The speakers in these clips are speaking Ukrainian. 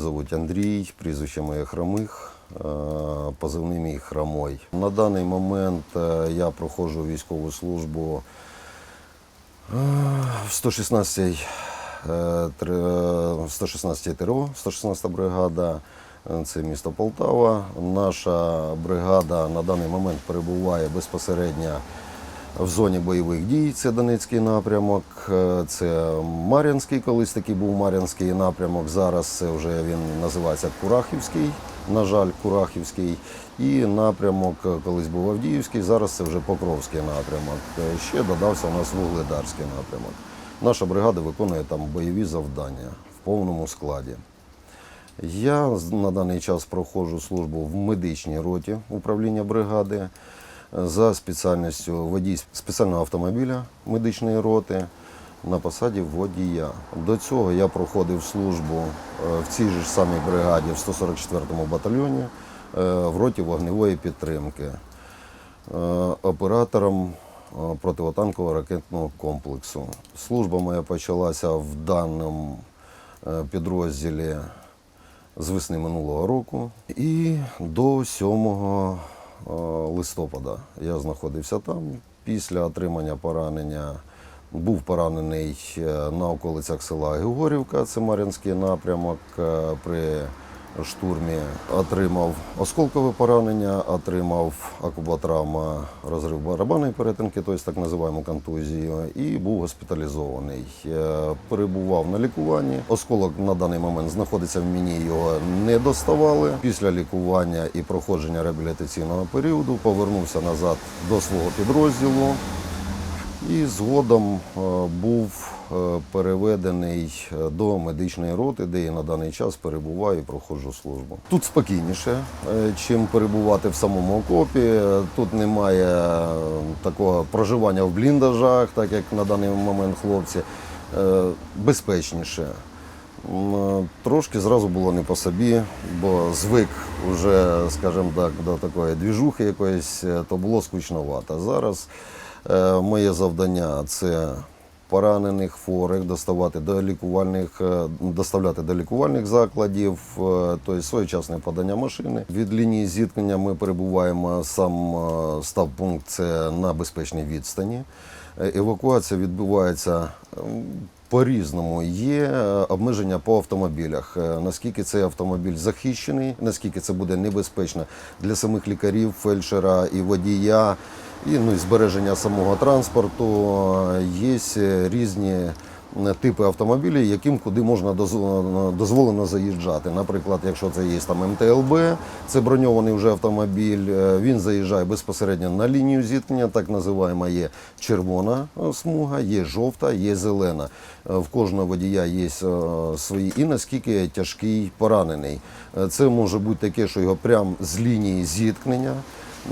звуть Андрій, прізвище моє Хромих, е, позивний мій Хромой. На даний момент е, я проходжу військову службу е, в 116 116 ТРО, 116 бригада. Це місто Полтава. Наша бригада на даний момент перебуває безпосередньо в зоні бойових дій. Це Донецький напрямок, е, це Мар'янський, колись такий був Мар'янський напрямок. Зараз це вже він називається Курахівський. На жаль, Курахівський. І напрямок е, колись був Авдіївський, зараз це вже Покровський напрямок. Е, Ще додався у нас Вугледарський напрямок. Наша бригада виконує там бойові завдання в повному складі. Я на даний час проходжу службу в медичній роті управління бригади за спеціальністю водій спеціального автомобіля медичної роти на посаді водія. До цього я проходив службу е, в цій же самій бригаді в 144-му батальйоні е, в роті вогневої підтримки е, оператором противотанкового ракетного комплексу. Служба моя почалася в даному підрозділі з весни минулого року. І до 7 е, листопада я знаходився там. Після отримання поранення був поранений е, на околицях села Георгівка, це Мар'янський напрямок. е, При штурмі отримав осколкове поранення, отримав акубатравма, розрив барабанної перетинки, тобто так називаємо контузію, і був госпіталізований. Е, Перебував на лікуванні. Осколок на даний момент знаходиться в мені, його не доставали. Після лікування і проходження реабілітаційного періоду повернувся назад до свого підрозділу. І згодом е, був е, переведений е, до медичної роти, де я на даний час перебуваю і проходжу службу. Тут спокійніше, чим перебувати в самому окопі. Тут немає такого проживання в бліндажах, так як на даний момент хлопці. Безпечніше. Трошки зразу було не по собі, бо звик вже, скажімо так, до такої двіжухи якоїсь, то було скучновато. Зараз моє завдання це поранених хворих доставати до лікувальних, е, доставляти до лікувальних закладів, е, тобто своєчасне подання машини. Від лінії зіткнення ми перебуваємо сам е, ставпункт це на безпечній відстані. Е, Евакуація відбувається по-різному. Є е, обмеження по автомобілях. Е, Наскільки цей автомобіль захищений, наскільки це буде небезпечно для самих лікарів, фельдшера і водія, і ну, і збереження самого транспорту. Е, Є е, різні е, типи автомобілів, яким куди можна дозволено заїжджати. Наприклад, якщо це є там МТЛБ, це броньований вже автомобіль, е, він заїжджає безпосередньо на лінію зіткнення, так називаємо є червона е, смуга, є жовта, є зелена. Е, В кожного водія є е, свої і наскільки тяжкий поранений. Е, Це може бути таке, що його прямо з лінії зіткнення.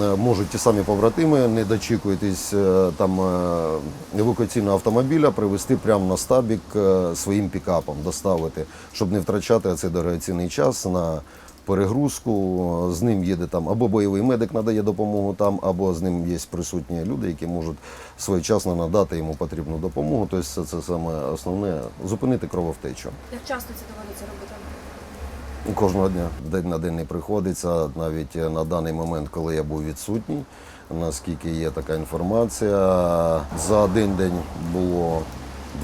Е, Можуть ті самі побратими, не дочікуєтесь е, там е, евакуаційного автомобіля, привезти прямо на стабік своїм пікапом, доставити, щоб не втрачати цей дорогоцінний час на перегрузку. З ним їде там або бойовий медик надає допомогу там, або з ним є присутні люди, які можуть своєчасно надати йому потрібну допомогу. Тобто це саме основне зупинити крововтечу. Як часто це доводиться робити? Кожного дня день на день не приходиться. Навіть на даний момент, коли я був відсутній, наскільки є така інформація, за один день було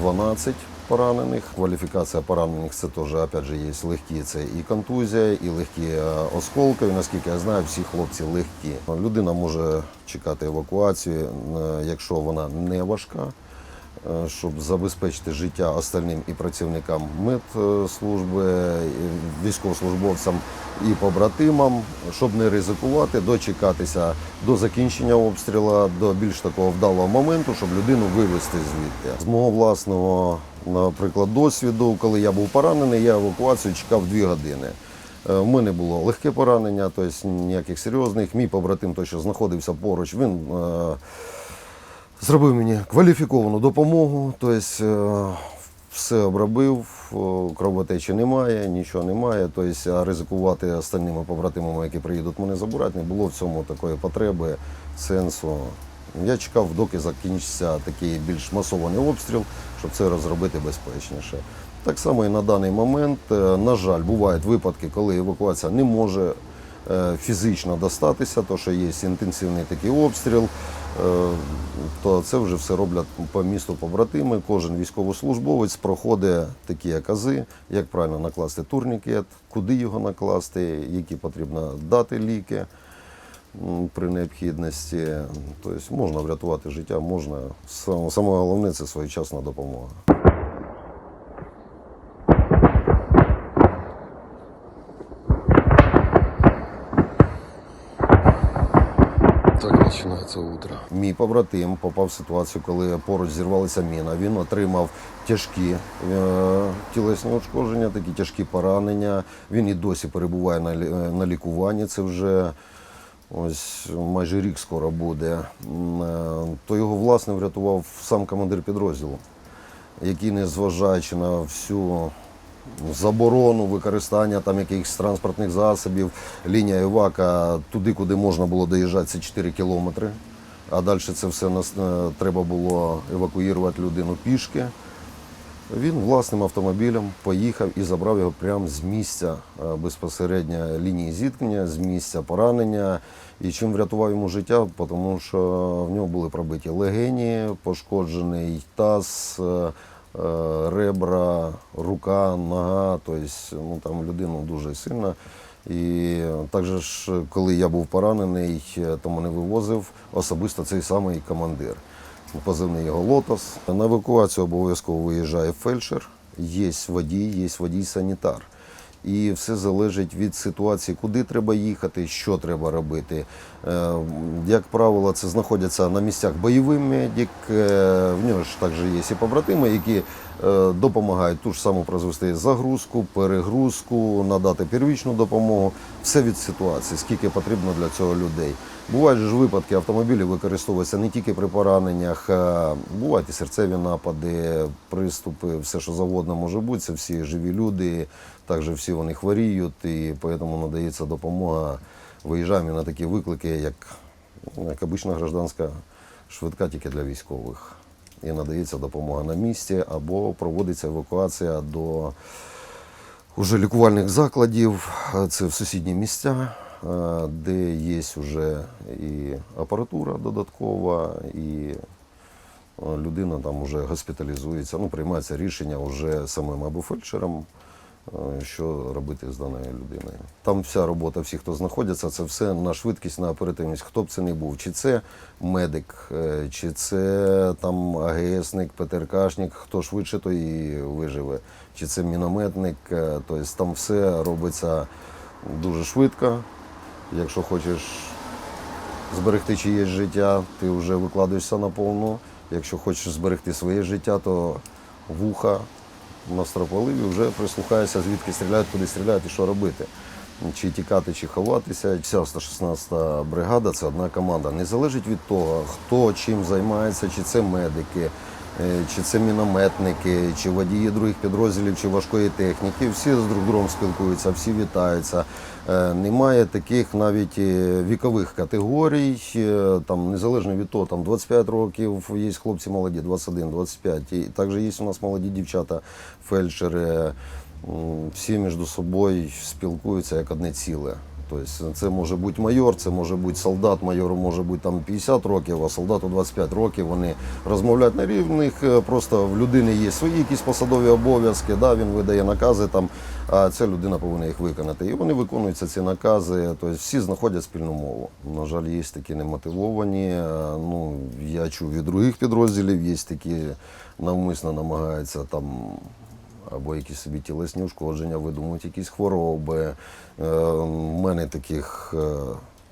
12 поранених. Кваліфікація поранених це теж опять же, є легкі. Це і контузія, і легкі е, осколки. Наскільки я знаю, всі хлопці легкі. Людина може чекати евакуацію, е, якщо вона не важка щоб забезпечити життя остальним і працівникам медслужби, і військовослужбовцям і побратимам, щоб не ризикувати, дочекатися до закінчення обстрілу, до більш такого вдалого моменту, щоб людину вивезти звідти. З мого власного, наприклад, досвіду, коли я був поранений, я евакуацію чекав дві години. Е, В мене було легке поранення, тобто ніяких серйозних. Мій побратим, той, що знаходився поруч, він е, зробив мені кваліфіковану допомогу, тобто е, все обробив, кровотечі немає, нічого немає. Тобто, ризикувати остальними побратимами, які приїдуть мене забирати, не було в цьому такої потреби, сенсу. Я чекав, доки закінчиться такий більш масований обстріл, щоб це розробити безпечніше. Так само і на даний момент, е, на жаль, бувають випадки, коли евакуація не може е, фізично достатися, то що є інтенсивний такий обстріл, е, то це вже все роблять по місту побратими. Кожен військовослужбовець проходить такі акази, як правильно накласти турнікет, куди його накласти, які потрібно дати ліки при необхідності. Тобто можна врятувати життя, можна. Саме головне це своєчасна допомога. Мій побратим попав в ситуацію, коли поруч зірвалася міна. Він отримав тяжкі е, тілесні ушкодження, такі тяжкі поранення. Він і досі перебуває на, е, лікуванні. Це вже ось майже рік скоро буде. Е, То його власне врятував сам командир підрозділу, який, незважаючи на всю заборону використання там якихось транспортних засобів, лінія Івака туди, куди можна було доїжджати, це 4 кілометри. А далі це все нас е, треба було евакуювати людину пішки. Він власним автомобілем поїхав і забрав його прямо з місця е, безпосередньо лінії зіткнення, з місця поранення. І чим врятував йому життя, тому що в нього були пробиті легені, пошкоджений таз, е, ребра, рука, нога. Тобто ну, там людина дуже сильна. І також, коли я був поранений, е, то мене вивозив особисто цей самий командир. Позивний його лотос. На евакуацію обов'язково виїжджає фельдшер, є водій, є водій-санітар. І все залежить від ситуації, куди треба їхати, що треба робити. Е, Як правило, це знаходяться на місцях бойовий медик. е, В нього ж також є і побратими, які е, допомагають ту ж саму прозвести загрузку, перегрузку, надати первічну допомогу. Все від ситуації, скільки потрібно для цього людей. Бувають ж випадки, автомобілі використовуються не тільки при пораненнях, бувають і серцеві напади, приступи, все що завгодно може бути. Це всі живі люди, також всі вони хворіють, і тому надається допомога. Виїжджаємо на такі виклики, як, як обична гражданська швидка тільки для військових. І надається допомога на місці або проводиться евакуація до уже лікувальних закладів, е, це в сусідні місця, е, де є вже і апаратура додаткова, і е, людина там вже госпіталізується, ну, приймається рішення вже самим або фельдшером, е, що робити з даною людиною. Там вся робота, всі, хто знаходяться, це все на швидкість, на оперативність. Хто б це не був, чи це медик, е, чи це там АГСник, ПТРКшник, хто швидше, то і виживе, чи це мінометник. е, Тобто там все робиться дуже швидко. Якщо хочеш зберегти чиєсь життя, ти вже викладаєшся на повну. Якщо хочеш зберегти своє життя, то вуха настропалив і вже прислухаєшся, звідки стріляють, куди стріляють і що робити. Чи тікати, чи ховатися. Вся 116 бригада це одна команда. Не залежить від того, хто чим займається, чи це медики, чи це мінометники, чи водії других підрозділів, чи важкої техніки. Всі з друг другом спілкуються, всі вітаються. Е, Немає таких навіть е, вікових категорій, е, там незалежно від того, там 25 років є хлопці молоді, 21, 25. І також є у нас молоді дівчата, фельдшери. Всі між собою спілкуються як одне ціле. Тобто це може бути майор, це може бути солдат, майору може бути там 50 років, а солдату 25 років. Вони розмовляють на рівних. е, Просто в людини є свої якісь посадові обов'язки. Да, він видає накази там, а ця людина повинна їх виконати. І вони виконуються ці накази. Тобто всі знаходять спільну мову. На жаль, є такі немотивовані. е, Ну я чув від других підрозділів, є такі навмисно намагаються там або якісь собі тілесні ушкодження, видумують якісь хвороби. Е, У мене таких е,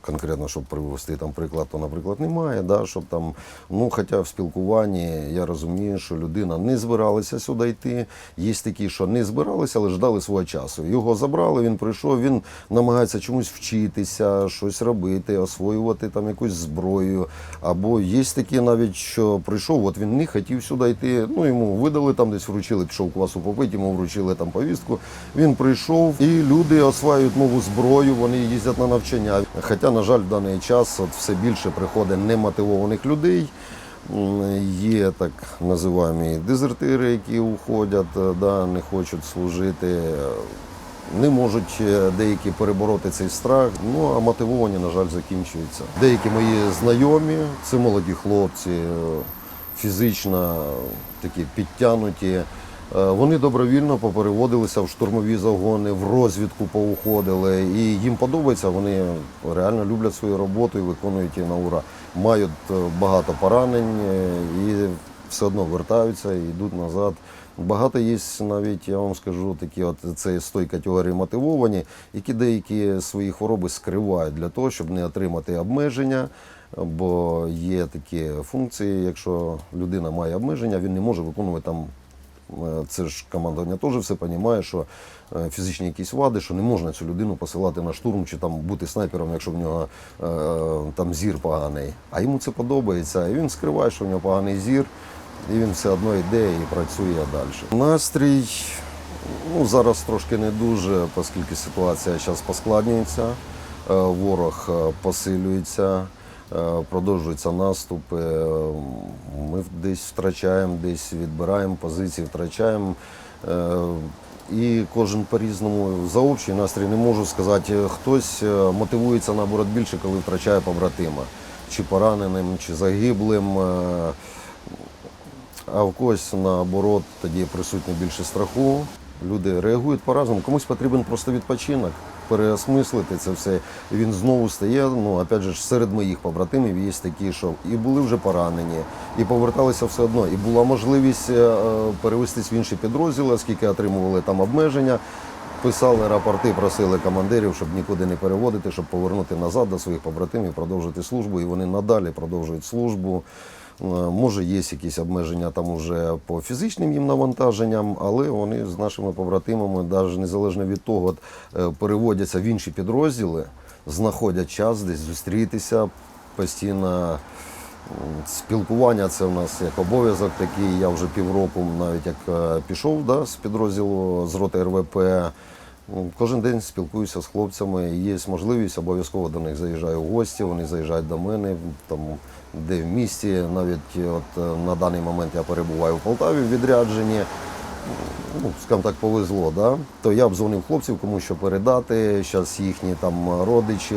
конкретно, щоб привести там приклад, то, наприклад, немає. Да, щоб там, ну, хоча в спілкуванні я розумію, що людина не збиралася сюди йти. Є такі, що не збиралися, але ждали свого часу. Його забрали, він прийшов, він намагається чомусь вчитися, щось робити, освоювати там якусь зброю. Або є такі навіть, що прийшов, от він не хотів сюди йти. Ну йому видали там десь вручили, пішов квасу попити, йому вручили там повістку. Він прийшов, і люди осваюють нову зброю, вони їздять на навчання. Хоча, на жаль, в даний час от все більше приходить немотивованих людей. Є так називаємо дезертири, які уходять, е, да, не хочуть служити, е, не можуть е, деякі перебороти цей страх. Ну а мотивовані, на жаль, закінчуються. Деякі мої знайомі, це молоді хлопці, фізично такі підтянуті. Е, Вони добровільно попереводилися в штурмові загони, в розвідку поуходили, і їм подобається. Вони реально люблять свою роботу і виконують її на ура. Мають е, багато поранень е, і все одно вертаються і йдуть назад. Багато є навіть, я вам скажу, такі от це з тої категорії мотивовані, які деякі свої хвороби скривають для того, щоб не отримати обмеження. Бо є такі функції, якщо людина має обмеження, він не може виконувати там Це ж командування теж все розуміє, що е, фізичні якісь вади, що не можна цю людину посилати на штурм чи там бути снайпером, якщо в нього е, там зір поганий. А йому це подобається. І він скриває, що в нього поганий зір, і він все одно йде і працює далі. Настрій ну, зараз трошки не дуже, оскільки ситуація зараз поскладнюється, е, ворог е, посилюється. Е, Продовжуються наступи. е, Ми десь втрачаємо, десь відбираємо позиції, втрачаємо. Е, І кожен по-різному за общий настрій не можу сказати. Хтось мотивується наоборот більше, коли втрачає побратима, чи пораненим, чи загиблим. А в когось наоборот тоді присутнє більше страху. Люди реагують по-разному. Комусь потрібен просто відпочинок, переосмислити це все. Він знову стає. Ну опять же, серед моїх побратимів є такі, що і були вже поранені, і поверталися все одно. І була можливість е, перевестись в інші підрозділи, оскільки отримували там обмеження. Писали рапорти, просили командирів, щоб нікуди не переводити, щоб повернути назад до своїх побратимів, продовжити службу. І вони надалі продовжують службу. Е, Може, є якісь обмеження там уже по фізичним їм навантаженням, але вони з нашими побратимами, навіть незалежно від того, е, переводяться в інші підрозділи, знаходять час десь зустрітися постійно. Спілкування це в нас як обов'язок такий. Я вже півроку, навіть як е, пішов да, з підрозділу з роти РВП. Ну, Кожен день спілкуюся з хлопцями. Є можливість, обов'язково до них заїжджаю в гості, вони заїжджають до мене, там, де в місті. Навіть от, е, на даний момент я перебуваю в Полтаві в відрядженні. Ну, скажімо так, повезло, да? то я обдзвонив хлопців, кому що передати. Зараз їхні там родичі,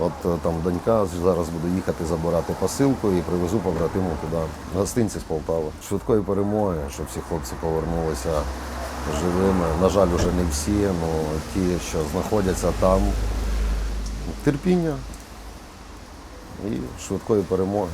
от е, там донька, зараз буду їхати забирати посилку і привезу побратиму туди. Гостинці з Полтави. Швидкої перемоги, щоб всі хлопці повернулися живими. На жаль, вже не всі, але ті, що знаходяться там. Терпіння і швидкої перемоги.